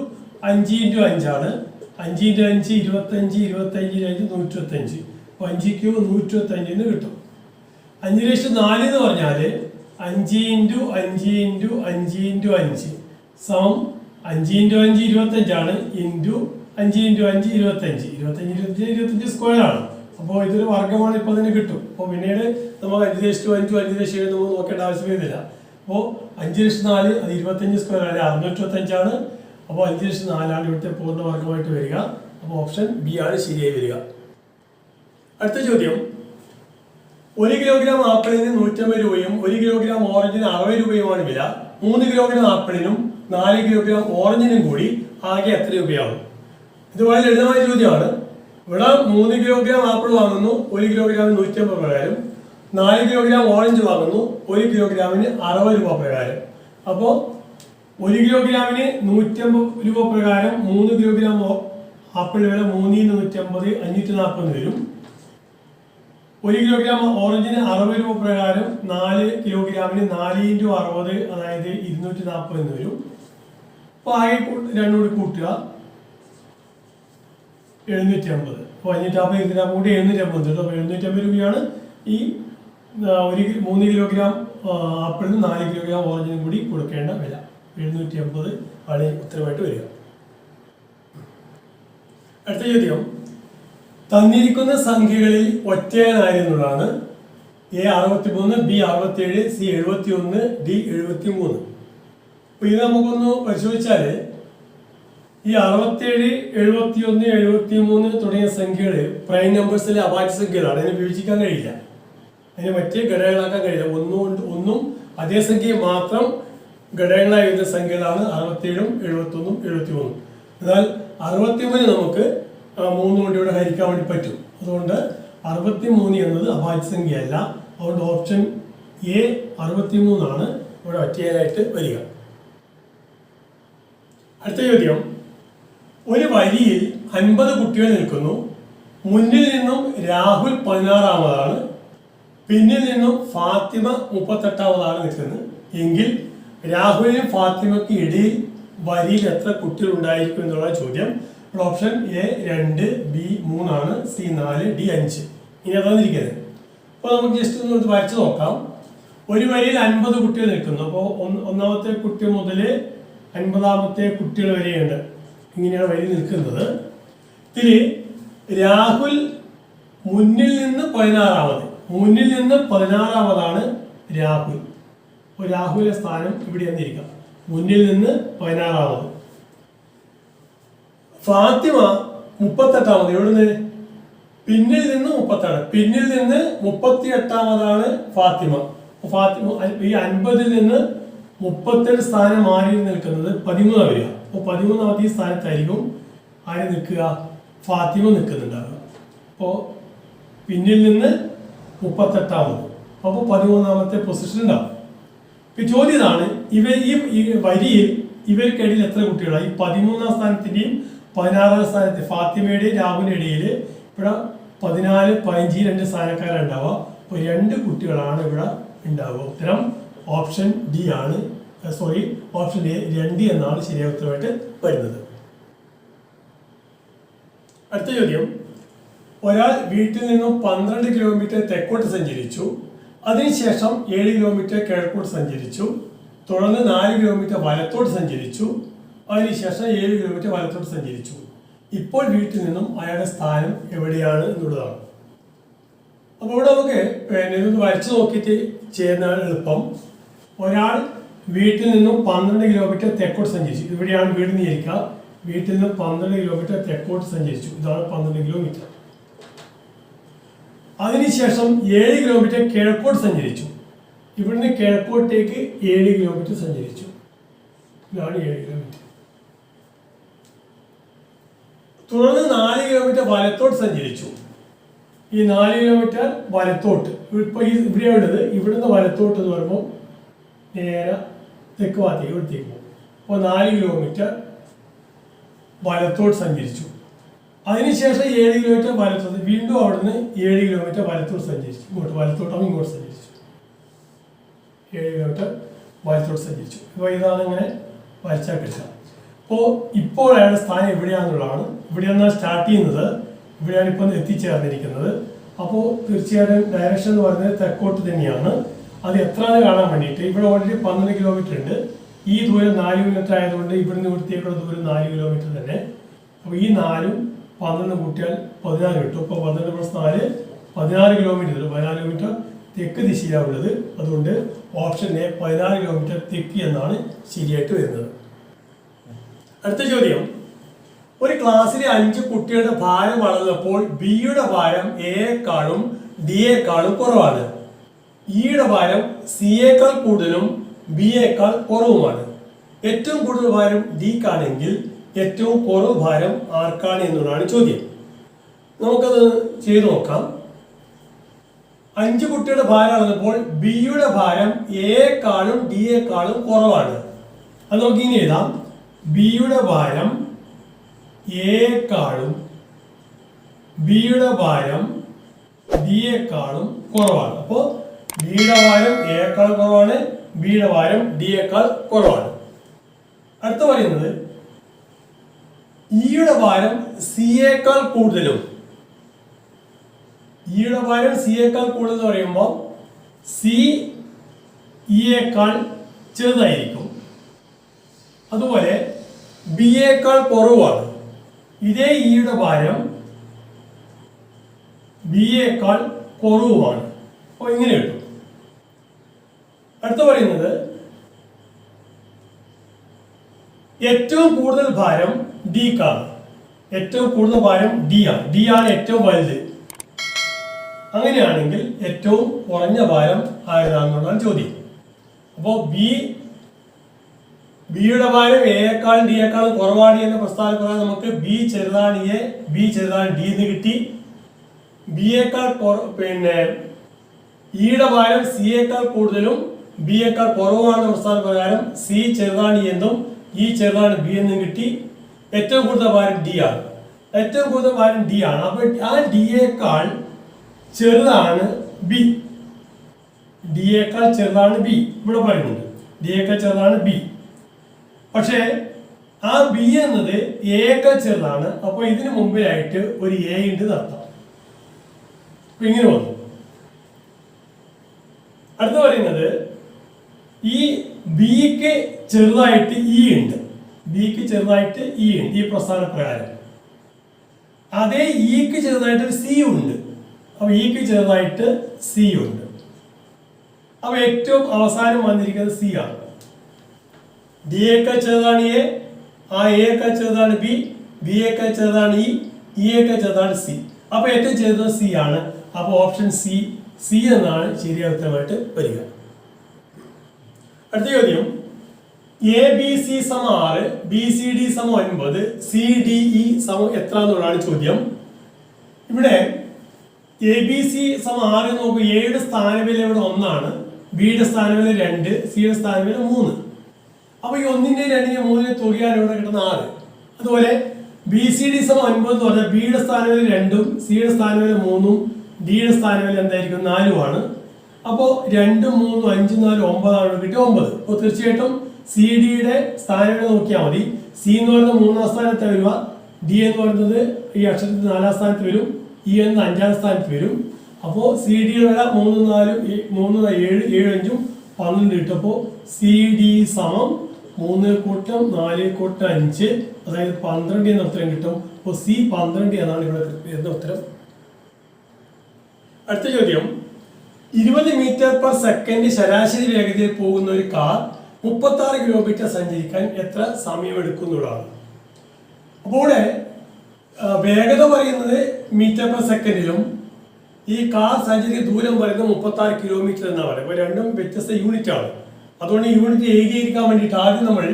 അഞ്ച് ഇന്റു അഞ്ചാണ്. അഞ്ച് ഇന്റു അഞ്ച് ഇരുപത്തഞ്ച് ഇരുപത്തഞ്ച് അഞ്ച് നൂറ്റിരുപത്തഞ്ച് അപ്പോൾ അഞ്ച് ക്യൂ നൂറ്റിരുപത്തഞ്ചിന് കിട്ടും. അഞ്ച് ലക്ഷം നാല് എന്ന് പറഞ്ഞാൽ അഞ്ച് ഇന്റു അഞ്ച് ഇന്റു അഞ്ച് ഇന്റു അഞ്ച് സമം അഞ്ച് ഇന്റു അഞ്ച് ഇരുപത്തഞ്ചാണ് ഇന്റു അഞ്ച് ഇന്റു അഞ്ച് ഇരുപത്തഞ്ച്. ഇരുപത്തഞ്ച് ഇരുപത്തഞ്ച് ഇരുപത്തഞ്ച് സ്ക്വയർ ആണ്. അപ്പോൾ ഇതൊരു വർഗമാണ് ഇപ്പോൾ തന്നെ കിട്ടും. അപ്പോൾ പിന്നീട് നമുക്ക് അഞ്ച് ലക്ഷം അഞ്ചു അഞ്ച് ലക്ഷം നമുക്ക് നോക്കേണ്ട ആവശ്യം വരുന്നില്ല അപ്പോൾ അഞ്ച് ലക്ഷം നാല് അത് ഇരുപത്തഞ്ച് സ്ക്വയർ ആണ്. അറുന്നൂറ്റമ്പത്തഞ്ചാണ് അപ്പോൾ അഞ്ച് ലക്ഷം നാലാണ് ഇവിടുത്തെ പൂർണ വർഗമായിട്ട് വരിക. അപ്പോൾ ഓപ്ഷൻ ബി ആണ് ശരിയായി വരിക. അടുത്ത ചോദ്യം. ഒരു കിലോഗ്രാം ആപ്പിളിന് നൂറ്റമ്പത് രൂപയും ഒരു കിലോഗ്രാം ഓറഞ്ചിന് അറുപത് രൂപയുമാണ് വില. മൂന്ന് കിലോഗ്രാം ആപ്പിളിനും നാല് കിലോഗ്രാം ഓറഞ്ചിനും കൂടി ആകെ എത്ര രൂപയാവും? ഇത് വളരെ ലളിതമായ ചോദ്യമാണ്. ഇവിടെ മൂന്ന് കിലോഗ്രാം ആപ്പിൾ വാങ്ങുന്നു ഒരു കിലോഗ്രാമിന് നൂറ്റമ്പത് പ്രകാരം. നാല് കിലോഗ്രാം ഓറഞ്ച് വാങ്ങുന്നു ഒരു കിലോഗ്രാമിന് അറുപത് രൂപ പ്രകാരം. അപ്പോൾ ഒരു കിലോഗ്രാമിന് നൂറ്റമ്പത് രൂപ പ്രകാരം മൂന്ന് കിലോഗ്രാം ആപ്പിൾ വില മൂന്ന് നൂറ്റമ്പത് അഞ്ഞൂറ്റി നാൽപ്പത് വരും. ഒരു കിലോഗ്രാം ഓറഞ്ചിന് അറുപത് രൂപ പ്രകാരം നാല് കിലോഗ്രാമിന് നാല് ഇന്റു അറുപത് അതായത് ഇരുന്നൂറ്റി നാൽപ്പത് എന്ന് വരും. അപ്പോൾ ആകെ രണ്ടും കൂടി കൂട്ടുക. എഴുന്നൂറ്റി അമ്പത് അപ്പോൾ അഞ്ഞൂറ്റി അമ്പത് ഇരുന്നൂറ്റി കൂടി എഴുന്നൂറ്റി അമ്പത് കേട്ടോ അപ്പോൾ എഴുന്നൂറ്റി അമ്പത് രൂപയാണ് ഈ ഒരു മൂന്ന് കിലോഗ്രാം ആപ്പിളിന് നാല് കിലോഗ്രാം ഓറഞ്ചിനും കൂടി കൊടുക്കേണ്ട വില. എഴുന്നൂറ്റി അമ്പത് ആണ് ഉത്തരവായിട്ട് വരിക. അടുത്ത ചോദ്യം. തന്നിരിക്കുന്ന സംഖ്യകളിൽ ഒറ്റയാനായിരുന്നതാണ് എ അറുപത്തി മൂന്ന് ബി അറുപത്തിയേഴ് സി എഴുപത്തി ഒന്ന് ഡി എഴുപത്തി മൂന്ന് അപ്പൊ ഇത് നമുക്കൊന്ന് പരിശോധിച്ചാൽ ഈ അറുപത്തിയേഴ് എഴുപത്തി ഒന്ന് എഴുപത്തി മൂന്ന് തുടങ്ങിയ സംഖ്യകൾ പ്രൈം നമ്പേഴ്സിലെ അവാച്യ സംഖ്യകളാണ്. അതിനെ വിഭജിക്കാൻ കഴിയില്ല. അതിനെ മറ്റേ ഘടകങ്ങളാക്കാൻ കഴിയില്ല. ഒന്നുകൊണ്ട് ഒന്നും അതേ സംഖ്യയെ മാത്രം ഘടകങ്ങളായി വരുന്ന സംഖ്യകളാണ് അറുപത്തിയേഴും എഴുപത്തി ഒന്നും എഴുപത്തി മൂന്നും എന്നാൽ അറുപത്തി മൂന്ന് നമുക്ക് മൂന്ന് കൊണ്ട് ഇവിടെ ഹരിക്കാൻ വേണ്ടി പറ്റും. അതുകൊണ്ട് അറുപത്തി മൂന്ന് എന്നത് അഭാജ്യ സംഖ്യയല്ല. അതുകൊണ്ട് ഓപ്ഷൻ എ അറുപത്തി മൂന്നാണ് ഇവിടെ ഒറ്റയായിട്ട് വരിക. അടുത്ത ചോദ്യം. ഒരു വരിയിൽ അൻപത് കുട്ടികൾ നിൽക്കുന്നു. മുന്നിൽ നിന്നും രാഹുൽ പതിനാറാമതാണ്. പിന്നിൽ നിന്നും ഫാത്തിമ മുപ്പത്തെട്ടാമതാണ് നിൽക്കുന്നത്. എങ്കിൽ രാഹുലിനും ഫാത്തിമയ്ക്ക് ഇടയിൽ വരിയിൽ എത്ര കുട്ടികൾ ഉണ്ടായിരിക്കും എന്നുള്ള ചോദ്യം. ഓപ്ഷൻ എ രണ്ട് ബി മൂന്നാണ് സി നാല് ഡി അഞ്ച്. ഇനി അതാന്നിരിക്കുന്നത് അപ്പോൾ നമുക്ക് ജസ്റ്റ് ഒന്ന് വരച്ച് നോക്കാം. ഒരു വരിയിൽ അൻപത് കുട്ടികൾ നിൽക്കുന്നു. അപ്പോൾ ഒന്നാമത്തെ കുട്ടി മുതൽ അൻപതാമത്തെ കുട്ടികൾ വരെയുണ്ട്. ഇങ്ങനെയാണ് വരി നിൽക്കുന്നത്. ഇതിൽ രാഹുൽ മുന്നിൽ നിന്ന് പതിനാറാമത്. മുന്നിൽ നിന്ന് പതിനാറാമതാണ് രാഹുൽ. രാഹുലിന്റെ സ്ഥാനം ഇവിടെ വന്നിരിക്കാം. മുന്നിൽ നിന്ന് പതിനാറാമത്. ഫാത്തിമ മുപ്പത്തെട്ടാമത്. എവിടെ നിന്ന് പിന്നിൽ നിന്ന് മുപ്പത്തെട്ട്. പിന്നിൽ നിന്ന് മുപ്പത്തി എട്ടാമതാണ് ഫാത്തിമ ഫാത്തിമ ഈ അൻപതിൽ നിന്ന് മുപ്പത്തെട്ട് സ്ഥാനം മാറി നിൽക്കുന്നത്? പതിമൂന്നാം വരിക. അപ്പോൾ പതിമൂന്നാമത്തെ ഈ സ്ഥാനത്തായിരിക്കും ആര് നിൽക്കുക? ഫാത്തിമ നിൽക്കുന്നുണ്ടാവുക. അപ്പോൾ പിന്നിൽ നിന്ന് മുപ്പത്തെട്ടാമത്. അപ്പോൾ പതിമൂന്നാമത്തെ പൊസിഷൻ ഉണ്ടാവും. ചോദ്യം ഇതാണ്. ഇവ ഈ വരിയിൽ ഇവർക്കിടയിൽ എത്ര കുട്ടികളാണ് ഈ പതിമൂന്നാം സ്ഥാനത്തിന്റെയും പതിനാറാം സ്ഥാനത്തെ ഫാത്തിമയുടെയും രാഹുലിന്റെ ഇടയിൽ ഇവിടെ പതിനാല് പതിനഞ്ച് രണ്ട് സ്ഥാനക്കാരാണ് ഉണ്ടാവുക അപ്പോൾ രണ്ട് കുട്ടികളാണ് ഇവിടെ ഉണ്ടാവുക. ഉത്തരം ഓപ്ഷൻ ഡി ആണ്. സോറി ഓപ്ഷൻ എ രണ്ട് എന്നാണ് ശരിയായ ഉത്തരമായിട്ട് വരുന്നത്. അടുത്ത ചോദ്യം. ഒരാൾ വീട്ടിൽ നിന്നും പന്ത്രണ്ട് കിലോമീറ്റർ തെക്കോട്ട് സഞ്ചരിച്ചു. അതിനുശേഷം ഏഴ് കിലോമീറ്റർ കിഴക്കോട്ട് സഞ്ചരിച്ചു. തുടർന്ന് നാല് കിലോമീറ്റർ വലത്തോട്ട് സഞ്ചരിച്ചു. അതിനുശേഷം ഏഴ് കിലോമീറ്റർ വലത്തോട്ട് സഞ്ചരിച്ചു. ഇപ്പോൾ വീട്ടിൽ നിന്നും അയാളുടെ സ്ഥാനം എവിടെയാണ് എന്നുള്ളതാണ്. അപ്പോൾ ഇവിടെ നമുക്ക് ഇതൊന്ന് വരച്ചു നോക്കിയിട്ട് ചെയ്യുന്നതാണ് എളുപ്പം. ഒരാൾ വീട്ടിൽ നിന്നും പന്ത്രണ്ട് കിലോമീറ്റർ തെക്കോട്ട് സഞ്ചരിച്ചു. ഇവിടെയാണ് വീട് നീരിക്കുക വീട്ടിൽ നിന്നും പന്ത്രണ്ട് കിലോമീറ്റർ തെക്കോട്ട് സഞ്ചരിച്ചു. ഇതാണ് പന്ത്രണ്ട് കിലോമീറ്റർ അതിനുശേഷം ഏഴ് കിലോമീറ്റർ കിഴക്കോട്ട് സഞ്ചരിച്ചു. ഇവിടുന്ന് കിഴക്കോട്ടേക്ക് ഏഴ് കിലോമീറ്റർ സഞ്ചരിച്ചു. ഇതാണ് ഏഴ് കിലോമീറ്റർ തുടർന്ന് നാല് കിലോമീറ്റർ വലത്തോട്ട് സഞ്ചരിച്ചു. ഈ നാല് കിലോമീറ്റർ വലത്തോട്ട്. ഇപ്പൊ ഈ ഇവിടെ ഉള്ളത്. ഇവിടുന്ന് വലത്തോട്ട് എന്ന് പറയുമ്പോൾ നേരെ തെക്ക് ഭാഗത്തേക്ക് ഇവിടത്തേക്ക് പോകും. അപ്പോൾ നാല് കിലോമീറ്റർ വലത്തോട്ട് സഞ്ചരിച്ചു. അതിനുശേഷം ഏഴ് കിലോമീറ്റർ വലത്തോട്ട് വീണ്ടും അവിടുന്ന് ഏഴ് കിലോമീറ്റർ വലത്തോട്ട് സഞ്ചരിച്ചു. ഇങ്ങോട്ട് വലത്തോട്ടാവും ഇങ്ങോട്ട് സഞ്ചരിച്ചു. ഏഴ് കിലോമീറ്റർ വലത്തോട്ട് സഞ്ചരിച്ചു. അപ്പോൾ ഇതാണ് ഇങ്ങനെ വരച്ചാൽ കിട്ടുക. അപ്പോൾ ഇപ്പോൾ അയാളുടെ സ്ഥാനം എവിടെയാണെന്നുള്ളതാണ് ഇവിടെയാണ് സ്റ്റാർട്ട് ചെയ്യുന്നത്. ഇവിടെയാണ് ഇപ്പം എത്തിച്ചേർന്നിരിക്കുന്നത്. അപ്പോൾ തീർച്ചയായിട്ടും ഡയറക്ഷൻ എന്ന് പറയുന്നത് തെക്കോട്ട് തന്നെയാണ്. അത് എത്രയാണ് കാണാൻ വേണ്ടിയിട്ട് ഇവിടെ ഓൾറെഡി പന്ത്രണ്ട് കിലോമീറ്റർ ഉണ്ട്. ഈ ദൂരം നാല് കിലോമീറ്റർ ആയതുകൊണ്ട് ഇവിടുന്ന് ഇവിടുത്തേക്കുള്ള ദൂരം നാല് കിലോമീറ്റർ തന്നെ. അപ്പോൾ ഈ നാലും പന്ത്രണ്ട് കൂട്ടിയാൽ പതിനാറ് കിട്ടും. അപ്പോൾ പന്ത്രണ്ട് പ്ലസ് നാല് പതിനാറ് കിലോമീറ്റർ പതിനാറ് കിലോമീറ്റർ തെക്ക് ദിശയിലാണുള്ളത്. അതുകൊണ്ട് ഓപ്ഷൻ എ പതിനാറ് കിലോമീറ്റർ തെക്ക് എന്നാണ് ശരിയായിട്ട് വരുന്നത്. അടുത്ത ചോദ്യം. ഒരു ക്ലാസ്സിലെ അഞ്ച് കുട്ടികളുടെ ഭാരം വളർന്നപ്പോൾ ബിയുടെ ഭാരം എയേക്കാളും ഡിയേക്കാളും കുറവാണ്. ഇയുടെ ഭാരം സിയേക്കാൾ കൂടുതലും ബിയേക്കാൾ കുറവുമാണ്. ഏറ്റവും കൂടുതൽ ഭാരം ഡിക്കാണെങ്കിൽ ഏറ്റവും കുറവ് ഭാരം ആർക്കാണ് എന്നുള്ളതാണ് ചോദ്യം. നമുക്കത് ചെയ്തു നോക്കാം. അഞ്ച് കുട്ടിയുടെ ഭാരം അളന്നപ്പോൾ ബിയുടെ ഭാരം എക്കാളും ഡി എക്കാളും കുറവാണ്. അത് നമുക്ക് ഇനി എഴുതാം. ബിയുടെ ഭാരം എക്കാളും ബിയുടെ ഭാരം ഡി എക്കാളും കുറവാണ്. അപ്പോൾ ബിയുടെ ഭാരം എക്കാളും കുറവാണ് ബിയുടെ ഭാരം ഡി ഡിയേക്കാൾ കുറവാണ്. അടുത്ത പറയുന്നത് ഇയുടെ ഭാരം സിയേക്കാൾ കൂടുതലും. ഇയുടെ ഭാരം സിയേക്കാൾ കൂടുതൽ എന്ന് പറയുമ്പോൾ സി ഇയേക്കാൾ ചെറുതായിരിക്കും. അതുപോലെ ബി എക്കാൾ കുറവാണ് ഇതേ ഇയുടെ ഭാരം ബി എക്കാൾ കുറവുമാണ്. അപ്പോൾ ഇങ്ങനെ കിട്ടും. അടുത്ത പറയുന്നത് ഏറ്റവും കൂടുതൽ ഭാരം ഡിക്കാണ് ഏറ്റവും കൂടുതൽ ഭാരം ഡി ആണ്. ഡി ആണ് ഏറ്റവും വലുത്. അങ്ങനെയാണെങ്കിൽ ഏറ്റവും കുറഞ്ഞ ഭാരം ആയതാണെന്നുള്ളതാണ് ചോദ്യം. അപ്പോൾ ബി ബിയുടെ ഭാരം എയേക്കാളും ഡിയേക്കാളും കുറവാണ് എന്ന പ്രസ്താവന പ്രകാരം നമുക്ക് ബി ചെറുതാണ് എ ബി ചെറുതാണ് ഡി എന്ന് കിട്ടി. ബിയേക്കാൾ പിന്നെ ഇയുടെ ഭാരം സിയേക്കാൾ കൂടുതലും ബിയേക്കാൾ കുറവാണെന്ന പ്രസ്താവന പ്രകാരം സി ചെറുതാണ് E എന്നും ഇ ചെറുതാണ് ബി എന്നും കിട്ടി. ഏറ്റവും കൂടുതൽ ഭാരം ഡി ആണ്. ഏറ്റവും കൂടുതൽ ഭാരം ഡി ആണ്. അപ്പൊ ആ ഡിയേക്കാൾ ചെറുതാണ് ബി ഡിയേക്കാൾ ചെറുതാണ് ബി ഇവിടെ പറയുന്നുണ്ട്. ഡിയേക്കാൾ ചെറുതാണ് ബി പക്ഷേ ആ ബി എന്നത് എയേക്കാൾ ചെറുതാണ്. അപ്പോൾ ഇതിന് മുമ്പിലായിട്ട് ഒരു എ ഉണ്ട് നടത്താം ഇങ്ങനെ വന്നു. അടുത്ത പറയുന്നത് ഈ ബിക്ക് ചെറുതായിട്ട് ഇ ഉണ്ട്. ബിക്ക് ചെറുതായിട്ട് ഇ ഉണ്ട് ഈ പ്രസ്ഥാന പ്രകാരം. അതേ ഇക്ക് ചെറുതായിട്ട് ഒരു സി ഉണ്ട്. അപ്പൊ ഇക്ക് ചെറുതായിട്ട് സി ഉണ്ട്. അപ്പൊ ഏറ്റവും അവസാനം വന്നിരിക്കുന്നത് സി ആണ്. ഡി എക്കാൾ ചെറുതാണ് എ ആ എ ഒക്കെ ചെറുതാണ് ബി ബി ഒക്കെ ചെറുതാണ് ഇ ഇ ഒക്കെ ചെറുതാണ് സി അപ്പൊ ഏറ്റവും ചെറുത് സി ആണ്. അപ്പൊ ഓപ്ഷൻ സി സി എന്നാണ് ശരിയായ ഉത്തരമായിട്ട് വരിക. അടുത്ത ചോദ്യം. എ ബി സി സമ ആറ് ബി സി ഡി സമ ഒൻപത് സി ഡി ഇ സമം എത്ര എന്നുള്ളതാണ് ചോദ്യം. ഇവിടെ എ ബി സി സമ ആറ് നോക്കുക എയുടെ സ്ഥാനവില ഇവിടെ ഒന്നാണ് ബിയുടെ സ്ഥാനവില രണ്ട് സിയുടെ സ്ഥാനവില മൂന്ന്. അപ്പൊ ഈ ഒന്നിന്റെ രണ്ടിന്റെ മൂന്നിന്റെ തുകയാണ് ഇവിടെ കിട്ടുന്ന ആറ്. അതുപോലെ ബി സി ഡി സമ ഒൻപത് എന്ന് പറഞ്ഞാൽ ബിയുടെ സ്ഥാനവില രണ്ടും സിയുടെ സ്ഥാനവില മൂന്നും ഡിയുടെ സ്ഥാനവില എന്തായിരിക്കും നാലുമാണ്. അപ്പോൾ രണ്ടും മൂന്നും അഞ്ചും നാലും ഒമ്പതാണ് കിട്ടിയ ഒമ്പത്. അപ്പോൾ തീർച്ചയായിട്ടും സി ഡിയുടെ സ്ഥാനങ്ങൾ നോക്കിയാൽ മതി. സി എന്ന് പറയുന്നത് മൂന്നാം സ്ഥാനത്ത് വരിക. ഡി എന്ന് പറയുന്നത് ഈ അക്ഷരത്തിൽ നാലാം സ്ഥാനത്ത് വരും. ഇ എന്ന അഞ്ചാം സ്ഥാനത്ത് വരും. അപ്പോൾ സി ഡി വില മൂന്ന് നാലും മൂന്ന് ഏഴ് ഏഴ് അഞ്ചും പന്ത്രണ്ട് കിട്ടും അപ്പോൾ സി ഡി സമം മൂന്ന് കൂട്ടം നാല് കൂട്ടം അഞ്ച് അതായത് പന്ത്രണ്ട് എന്ന ഉത്തരം കിട്ടും. അപ്പോൾ സി പന്ത്രണ്ട് എന്നാണ് ഇവിടെ എന്ന ഉത്തരം. അടുത്ത ചോദ്യം. ഇരുപത് മീറ്റർ പെർ സെക്കൻഡ് ശരാശരി വേഗതയിൽ പോകുന്ന ഒരു കാർ മുപ്പത്തി ആറ് കിലോമീറ്റർ സഞ്ചരിക്കാൻ എത്ര സമയമെടുക്കുന്നുള്ളതാണ്. അപ്പോൾ വേഗത പറയുന്നത് മീറ്റർ പെർ സെക്കൻഡിലും ഈ കാർ സഞ്ചരിക്കുന്ന ദൂരം പറയുന്നത് മുപ്പത്തി ആറ് കിലോമീറ്റർ എന്നാണ്. പറയുന്നത് അപ്പോൾ രണ്ടും വ്യത്യസ്ത യൂണിറ്റ് ആണ്. അതുകൊണ്ട് യൂണിറ്റ് ഏകീകരിക്കാൻ വേണ്ടിയിട്ട് ആദ്യം നമ്മൾ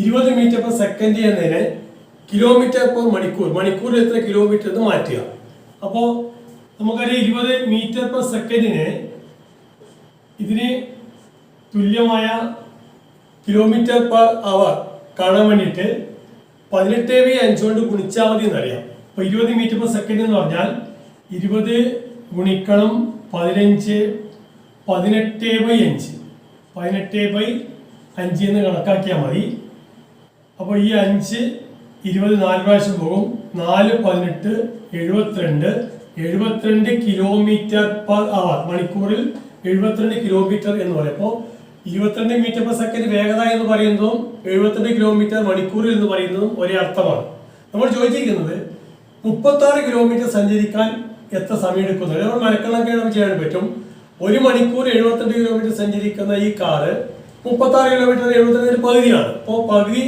ഇരുപത് മീറ്റർ പെർ സെക്കൻഡ് എന്നതിനെ കിലോമീറ്റർ പെർ മണിക്കൂർ മണിക്കൂറിൽ എത്ര കിലോമീറ്റർ എന്ന് മാറ്റുക. അപ്പോൾ നമുക്കറിയാം ഇരുപത് മീറ്റർ പെർ സെക്കൻഡിന് ഇതിന് തുല്യമായ കിലോമീറ്റർ പെർ അവർ കാണാൻ വേണ്ടിയിട്ട് പതിനെട്ട് ബൈ അഞ്ച് കൊണ്ട് ഗുണിച്ചാൽ മതി എന്നറിയാം. അപ്പോൾ ഇരുപത് മീറ്റർ പെർ സെക്കൻഡ് എന്ന് പറഞ്ഞാൽ ഇരുപത് ഗുണിക്കണം പതിനഞ്ച് പതിനെട്ട് ബൈ അഞ്ച്. പതിനെട്ട് ബൈ അഞ്ച് എന്ന് കണക്കാക്കിയാൽ മതി. അപ്പോൾ ഈ അഞ്ച് ഇരുപത് നാല് പ്രാവശ്യം പോകും. നാല് പതിനെട്ട് എഴുപത്തിരണ്ട്. എഴുപത്തിരണ്ട് കിലോമീറ്റർ പെർ അവർ മണിക്കൂറിൽ എഴുപത്തിരണ്ട് കിലോമീറ്റർ എന്ന് പറയുമ്പോൾ ഇരുപത്തിരണ്ട് മീറ്റർ പെർ സെക്കൻഡ് വേഗത എന്ന് പറയുന്നതും എഴുപത്തിരണ്ട് കിലോമീറ്റർ മണിക്കൂറിൽ എന്ന് പറയുന്നതും ഒരേ അർത്ഥമാണ്. നമ്മൾ ചോദിച്ചിരിക്കുന്നത് മുപ്പത്തി ആറ് കിലോമീറ്റർ സഞ്ചരിക്കാൻ എത്ര സമയം എടുക്കുന്നു നമ്മൾ മനക്കണക്കെ നമുക്ക് ചെയ്യാൻ പറ്റും. ഒരു മണിക്കൂർ എഴുപത്തിരണ്ട് കിലോമീറ്റർ സഞ്ചരിക്കുന്ന ഈ കാറ് മുപ്പത്തി ആറ് കിലോമീറ്റർ എഴുപത്തിരണ്ടിന് പകുതിയാണ്. അപ്പോൾ പകുതി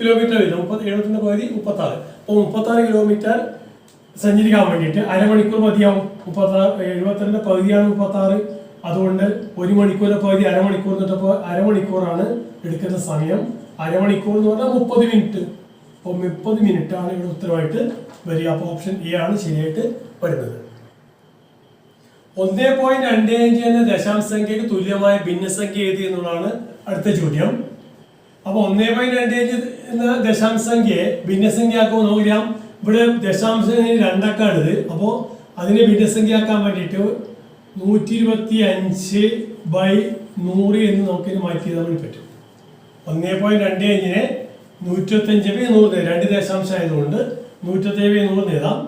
കിലോമീറ്റർ വരും മുപ്പത്തി എഴുപത്തിരണ്ട് പകുതി മുപ്പത്തി ആറ് അപ്പോൾ മുപ്പത്തി ആറ് കിലോമീറ്റർ സഞ്ചരിക്കാൻ വേണ്ടിയിട്ട് അരമണിക്കൂർ മതിയാവും. മുപ്പത്തി ആറ് എഴുപത്തിരണ്ട് പകുതിയാണ് മുപ്പത്തി ആറ് അതുകൊണ്ട് ഒരു മണിക്കൂറിന്റെ പകുതി അരമണിക്കൂർ എന്നിട്ടപ്പോൾ അരമണിക്കൂറാണ് എടുക്കുന്ന സമയം. അരമണിക്കൂർ എന്ന് പറഞ്ഞാൽ മുപ്പത് മിനിറ്റ്. അപ്പോൾ മുപ്പത് മിനിറ്റ് ആണ് ഇവിടെ ഉത്തരവായിട്ട് വരിക. അപ്പോൾ ഓപ്ഷൻ എ ആണ് ശരിയായിട്ട് വരുന്നത്. ഒന്നേ പോയിന്റ് രണ്ട് അഞ്ച് എന്ന ദശാംശ സംഖ്യക്ക് തുല്യമായ ഭിന്നസംഖ്യ ഏത് എന്നുള്ളതാണ് അടുത്ത ചോദ്യം. അപ്പോൾ ഒന്നേ പോയിന്റ് രണ്ട് അഞ്ച് എന്ന ദശാംശ സംഖ്യയെ ഭിന്നസംഖ്യയാക്കുമ്പോൾ നോക്കിയാൽ ഇവിടെ ദശാംശ രണ്ടക്കാണിത് അപ്പോൾ അതിനെ ഭിന്നസംഖ്യയാക്കാൻ വേണ്ടിയിട്ട് നൂറ്റി ഇരുപത്തി അഞ്ച് ബൈ നൂറ് എന്ന് നമുക്കിത് ചെയ്താൽ വേണ്ടി പറ്റും. ഒന്നേ പോയിന്റ് രണ്ട് അഞ്ചിനെ നൂറ്റത്തഞ്ച് ബൈ നൂറ് രണ്ട് ദശാംശം ആയതുകൊണ്ട് നൂറ്റത്തഞ്ച് ബൈ നൂറ് എഴുതാം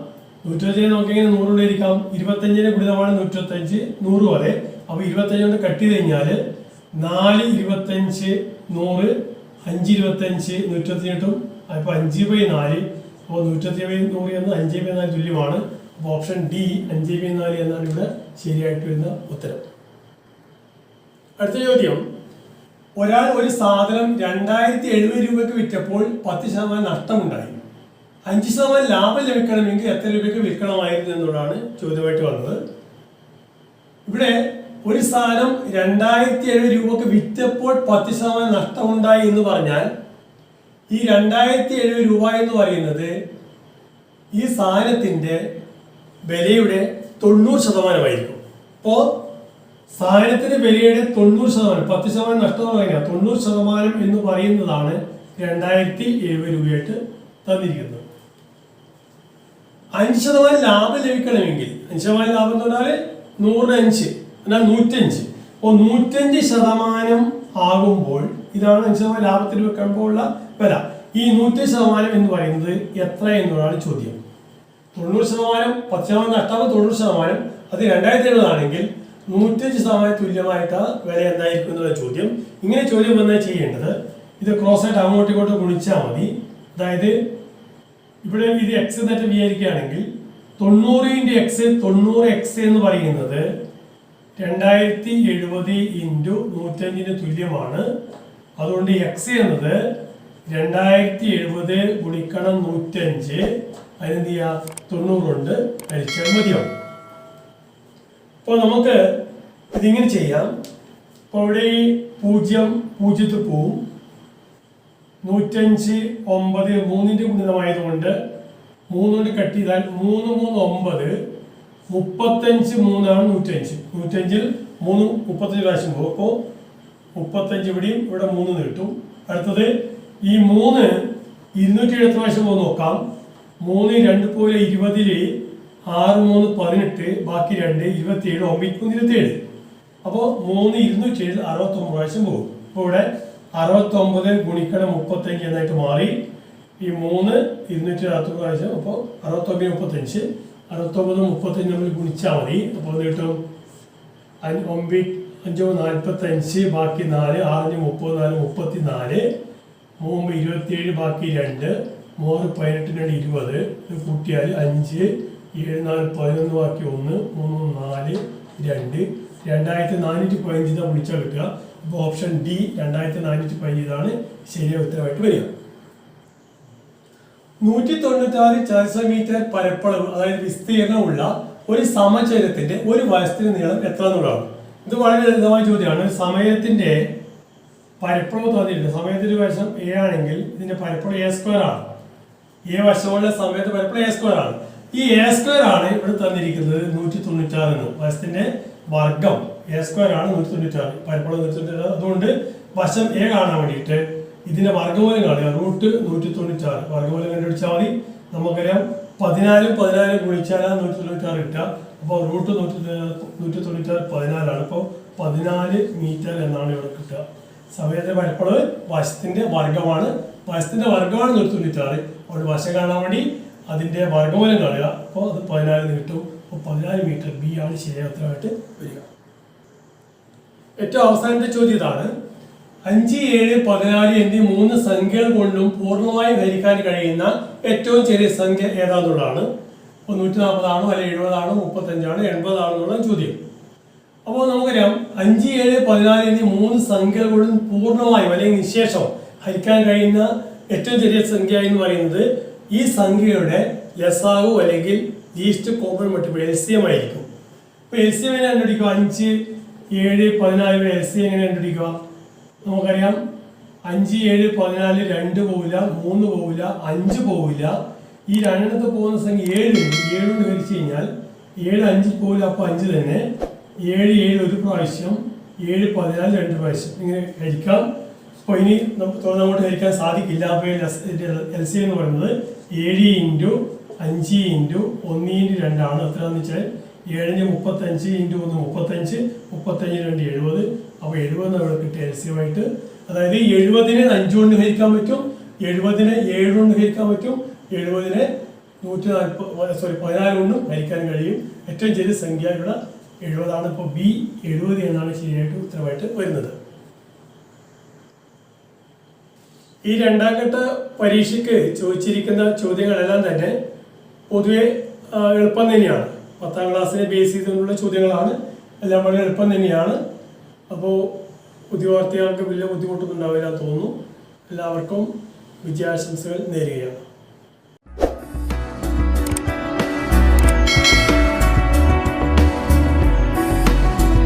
നൂറ്റഞ്ചിനെ നമുക്കെങ്ങനെ ഇരിക്കാം ഇരുപത്തഞ്ചിന് ഗുണിതമാണ് നൂറ്റത്തഞ്ച് നൂറ് വരെ അപ്പോൾ ഇരുപത്തഞ്ച് കൊണ്ട് കട്ട് ചെയ്ത് കഴിഞ്ഞാൽ നാല് ഇരുപത്തഞ്ച് നൂറ് അഞ്ച് ഇരുപത്തഞ്ച് നൂറ്റത്തഞ്ച് കിട്ടും. അപ്പോൾ അഞ്ച് ബൈ നാല്. അപ്പോൾ നൂറ്റത്തി ബൈ നൂറ് എന്ന് അഞ്ച് ബൈ നാല് തുല്യമാണ്. ഓപ്ഷൻ ഡി അഞ്ച് ബി നാല് എന്നാണ് ഇവിടെ ശരിയായിട്ട് വരുന്ന ഉത്തരം. അടുത്ത ചോദ്യം. ഒരാൾ ഒരു സാധനം രണ്ടായിരത്തി എഴുപത് രൂപയ്ക്ക് വിറ്റപ്പോൾ പത്ത് ശതമാനം നഷ്ടമുണ്ടായി. അഞ്ച് ശതമാനം ലാഭം ലഭിക്കണമെങ്കിൽ എത്ര രൂപയ്ക്ക് വിൽക്കണമായിരുന്നു എന്നുള്ളതാണ് ചോദ്യമായിട്ട് വന്നത്. ഇവിടെ ഒരു സാധനം രണ്ടായിരത്തി എഴുപത് രൂപക്ക് വിറ്റപ്പോൾ പത്ത് ശതമാനം നഷ്ടമുണ്ടായി എന്ന് പറഞ്ഞാൽ ഈ രണ്ടായിരത്തി എഴുപത് രൂപ എന്ന് പറയുന്നത് ഈ സാധനത്തിന്റെ വിലയുടെ തൊണ്ണൂറ് ശതമാനമായിരിക്കും. അപ്പോൾ സാധനത്തിന്റെ വിലയുടെ തൊണ്ണൂറ് ശതമാനം പത്ത് ശതമാനം നഷ്ടം പറയുക തൊണ്ണൂറ് ശതമാനം എന്ന് പറയുന്നതാണ് രണ്ടായിരത്തി എഴുപത് രൂപയായിട്ട് തന്നിരിക്കുന്നത്. അഞ്ച് ശതമാനം ലാഭം ലഭിക്കണമെങ്കിൽ അഞ്ച് ശതമാനം ലാഭം എന്ന് പറഞ്ഞാൽ നൂറിന് എന്നാൽ നൂറ്റഞ്ച്. അപ്പോൾ നൂറ്റഞ്ച് ശതമാനം ആകുമ്പോൾ ഇതാണ് അഞ്ച് ശതമാനം ലാഭത്തിൽ വെക്കുമ്പോൾ ഉള്ള വില. ഈ നൂറ്റഞ്ച് ശതമാനം എന്ന് പറയുന്നത് എത്ര എന്നുള്ളതാണ് ചോദ്യം. തൊണ്ണൂറ് ശതമാനം പത്ത് ശതമാനം നഷ്ടമാകും തൊണ്ണൂറ് ശതമാനം. അത് രണ്ടായിരത്തി എഴുപതാണെങ്കിൽ നൂറ്റഞ്ച് ശതമാനം തുല്യമായിട്ട് വില എന്തായിരിക്കും എന്നുള്ള ചോദ്യം. ഇങ്ങനെ ചോദ്യം വന്നാൽ ചെയ്യേണ്ടത് ഇത് ക്രോസ് ആയിട്ട് അങ്ങോട്ടും ഇങ്ങോട്ടും ഗുണിച്ചാൽ മതി. അതായത് ഇവിടെ ഇത് എക്സ് എന്നിട്ട് വിചാരിക്കുകയാണെങ്കിൽ തൊണ്ണൂറ് ഇന്റു എക്സ് തൊണ്ണൂറ് എക്സ് എന്ന് പറയുന്നത് രണ്ടായിരത്തി എഴുപത് ഇന്റു നൂറ്റഞ്ചിന് തുല്യമാണ്. അതുകൊണ്ട് എക്സ് എന്നത് രണ്ടായിരത്തി എഴുപത് ഗുണിക്കണം നൂറ്റഞ്ച് അതിനെന്ത് ചെയ്യുക തൊണ്ണൂറ് കൊണ്ട് ഹരിച്ചാൽ മതിയാവും. അപ്പോൾ നമുക്ക് ഇതിങ്ങനെ ചെയ്യാം. അപ്പോൾ ഇവിടെ ഈ പൂജ്യം പൂജ്യത്തിൽ പോവും. നൂറ്റഞ്ച് ഒമ്പത് മൂന്നിന്റെ ഗുണിതമായതുകൊണ്ട് മൂന്നുകൊണ്ട് കട്ട് ചെയ്താൽ മൂന്ന് മൂന്ന് ഒമ്പത് മുപ്പത്തഞ്ച് മൂന്നാണ് നൂറ്റഞ്ച്. നൂറ്റഞ്ചിൽ മൂന്ന് മുപ്പത്തഞ്ച് പ്രാവശ്യം പോകും. അപ്പോൾ മുപ്പത്തഞ്ച് ഇവിടെയും ഇവിടെ മൂന്ന് കിട്ടും അടുത്തത് ഈ മൂന്ന് ഇരുന്നൂറ്റി എഴുപത്തി പ്രാവശ്യം പോകും നോക്കാം. മൂന്ന് രണ്ട് പോലെ ഇരുപതിൽ ആറ് മൂന്ന് പതിനെട്ട് ബാക്കി രണ്ട് ഇരുപത്തിയേഴ് ഒമ്പത് മൂന്ന് ഇരുപത്തിയേഴ്. അപ്പോൾ മൂന്ന് ഇരുന്നൂറ്റി ഏഴ് അറുപത്തൊമ്പത് പ്രാവശ്യം പോകും. അപ്പോൾ ഇവിടെ അറുപത്തൊമ്പത് ഗുണിക്കണം മുപ്പത്തഞ്ച് എന്നായിട്ട് മാറി. ഈ മൂന്ന് ഇരുന്നൂറ്റി അറുപത്തൊമ്പത് പ്രാവശ്യം അപ്പോൾ അറുപത്തൊമ്പത് മുപ്പത്തഞ്ച്. അറുപത്തൊമ്പത് മുപ്പത്തഞ്ച് നമ്മൾ ഗുണിച്ചാൽ മതി. അപ്പോൾ കിട്ടും? അഞ്ച് ഒമ്പത് അഞ്ചോ നാൽപ്പത്തഞ്ച് ബാക്കി നാല് ആറഞ്ച് മുപ്പത് നാല് മുപ്പത്തി നാല് മൂന്ന് ഇരുപത്തിയേഴ് ബാക്കി രണ്ട് മൂന്ന് പതിനെട്ടിന് രണ്ട് ഇരുപത് കൂട്ടിയാൽ അഞ്ച് ഏഴ് നാല് പതിനൊന്ന് ബാക്കി ഒന്ന് മൂന്ന് നാല് രണ്ട്. രണ്ടായിരത്തി നാനൂറ്റി പതിനഞ്ച് ഇതാ വിളിച്ചാൽ കിട്ടുക. അപ്പോൾ ഓപ്ഷൻ ഡി രണ്ടായിരത്തി നാനൂറ്റി പതിനഞ്ച് ഇതാണ് ശരിയായ ഉത്തരമായിട്ട് വരിക. നൂറ്റി തൊണ്ണൂറ്റാറ് ചതുരശ്ര മീറ്റർ പരപ്പളവ് അതായത് വിസ്തീർണമുള്ള ഒരു സമചരത്തിന്റെ ഒരു വയസ്സിന് നീളം എത്ര എന്നുള്ളതാണ് ഇത് വളരെ ലളിതമായ ചോദ്യമാണ്. സമയത്തിന്റെ പരപ്പളവ് തന്നിട്ടുണ്ട് സമയത്തിന്റെ വശം എ ആണെങ്കിൽ ഇതിന്റെ പരപ്പളവ് എ സ്ക്വയർ ആണ്. എ വശമുള്ള സമയത്ത് പരപ്പളവ് എ സ്ക്വയർ ആണ്. ഈ എ സ്ക്വയർ ആണ് ഇവിടെ തന്നിരിക്കുന്നത് നൂറ്റി തൊണ്ണൂറ്റാറ് വശത്തിന്റെ വർഗം എ സ്ക്വയർ ആണ് നൂറ്റി തൊണ്ണൂറ്റാറ് പരപ്പളവ് നൂറ്റി തൊണ്ണൂറ്റാറ് അതുകൊണ്ട് വശം എ കാണാൻ വേണ്ടിയിട്ട് ഇതിന്റെ വർഗമൂലം കാണുക. റൂട്ട് നൂറ്റി തൊണ്ണൂറ്റാറ് വർഗമൂലം കണ്ടുപിടിച്ചാൽ മതി. നമുക്കറിയാം പതിനാലും പതിനാലും ഗുണിച്ചാൽ നൂറ്റി തൊണ്ണൂറ്റാറ് കിട്ടുക. അപ്പോൾ റൂട്ട് നൂറ്റി നൂറ്റി തൊണ്ണൂറ്റാറ് പതിനാലാണ്. അപ്പോൾ പതിനാല് മീറ്റർ എന്നാണ് ഇവിടെ കിട്ടുക. സമയത്തിന്റെ പരപ്പളവ് വശത്തിന്റെ വർഗമാണ് വശത്തിന്റെ വർഗമാണ് നിർത്തുന്നിട്ടാറ് അതുകൊണ്ട് വശം കാണാൻ വേണ്ടി അതിന്റെ വർഗമൂലം കാണുക. അപ്പോൾ അത് പതിനാല് കിട്ടും. അപ്പോൾ പതിനാല് മീറ്റർ ബി ആണ് ശരിയായ ഉത്തരമായിട്ട് വരിക. ഏറ്റവും അവസാനത്തെ ചോദ്യം ഇതാണ്. അഞ്ച് ഏഴ് പതിനാല് എന്നീ മൂന്ന് സംഖ്യകൾ കൊണ്ടും പൂർണമായി ഹരിക്കാൻ കഴിയുന്ന ഏറ്റവും ചെറിയ സംഖ്യ ഏതാന്നുള്ളതാണ്. നൂറ്റി നാൽപ്പതാണോ അല്ലെങ്കിൽ എഴുപതാണോ മുപ്പത്തഞ്ചാണോ എൺപതാണോ എന്നുള്ള ചോദ്യം. അപ്പോൾ നമുക്കറിയാം അഞ്ച് ഏഴ് പതിനാല് എന്നീ മൂന്ന് സംഖ്യകളും പൂർണമായും അല്ലെങ്കിൽ നിശേഷം ഹരിക്കാൻ കഴിയുന്ന ഏറ്റവും ചെറിയ സംഖ്യ എന്ന് പറയുന്നത് ഈ സംഖ്യയുടെ ലസാഗു അല്ലെങ്കിൽ least common multiple L C M ആയിരിക്കും. അപ്പോൾ എൽ സി എം എങ്ങനെ കണ്ടുപിടിക്കുക? അഞ്ച് ഏഴ് പതിനാല് എൽ സി എങ്ങനെ കണ്ടുപിടിക്കുക? നമുക്കറിയാം അഞ്ച് ഏഴ് പതിനാല് രണ്ട് പോവില്ല മൂന്ന് പോവില്ല അഞ്ച് പോവില്ല. ഈ രണ്ടിടത്ത് പോകുന്ന സംഖ്യ ഏഴ് ഏഴ് കൊണ്ട് ഹരിച്ചു കഴിഞ്ഞാൽ ഏഴ് അഞ്ച് പോവില്ല അപ്പോൾ അഞ്ച് തന്നെ. ഏഴ് ഏഴ് ഒരു പ്രാവശ്യം ഏഴ് പതിനാല് രണ്ട് പ്രാവശ്യം. ഇങ്ങനെ ഹരിക്കാം. അപ്പോൾ ഇനി നമുക്ക് തുറന്ന് അങ്ങോട്ട് ഹരിക്കാൻ സാധിക്കില്ല. അപ്പോൾ എൽ സി എന്ന് പറയുന്നത് ഏഴ് ഇന്റു അഞ്ച് ഇന്റു ഒന്ന് ഇന്റു രണ്ടാണ് എത്രയാണെന്ന് വെച്ചാൽ ഏഴിന് മുപ്പത്തഞ്ച് ഇന്റു ഒന്ന് മുപ്പത്തഞ്ച് മുപ്പത്തഞ്ച് രണ്ട് എഴുപത്. അപ്പോൾ എഴുപത് നമ്മൾ കിട്ടിയ എൽ സി ആയിട്ട്. അതായത് എഴുപതിനെ അഞ്ച് കൊണ്ട് ഹരിക്കാൻ പറ്റും എഴുപതിനെ ഏഴ് കൊണ്ട് ഹരിക്കാൻ പറ്റും എഴുപതിനെ നൂറ്റി നാൽപ്പത് സോറി പതിനാല് കൊണ്ടും ഹരിക്കാൻ കഴിയും. ഏറ്റവും ചെറിയ സംഖ്യ ഇവിടെ എഴുപതാണ് ഇപ്പോൾ ബി എഴുപത് എന്നാണ് ശരിയായിട്ട് ഉത്തരമായിട്ട് വരുന്നത്. ഈ രണ്ടാം ഘട്ട പരീക്ഷയ്ക്ക് ചോദിച്ചിരിക്കുന്ന ചോദ്യങ്ങളെല്ലാം തന്നെ പൊതുവെ എളുപ്പം തന്നെയാണ്. പത്താം ക്ലാസ്സിനെ ബേസ് ചെയ്തുകൊണ്ടുള്ള ചോദ്യങ്ങളാണ്. എല്ലാം വളരെ എളുപ്പം തന്നെയാണ്. അപ്പോൾ ഉദ്യോഗാർത്ഥികൾക്ക് വലിയ ബുദ്ധിമുട്ടൊന്നും ഉണ്ടാവില്ല തോന്നുന്നു. എല്ലാവർക്കും വിജയാശംസകൾ നേരുകയാണ്.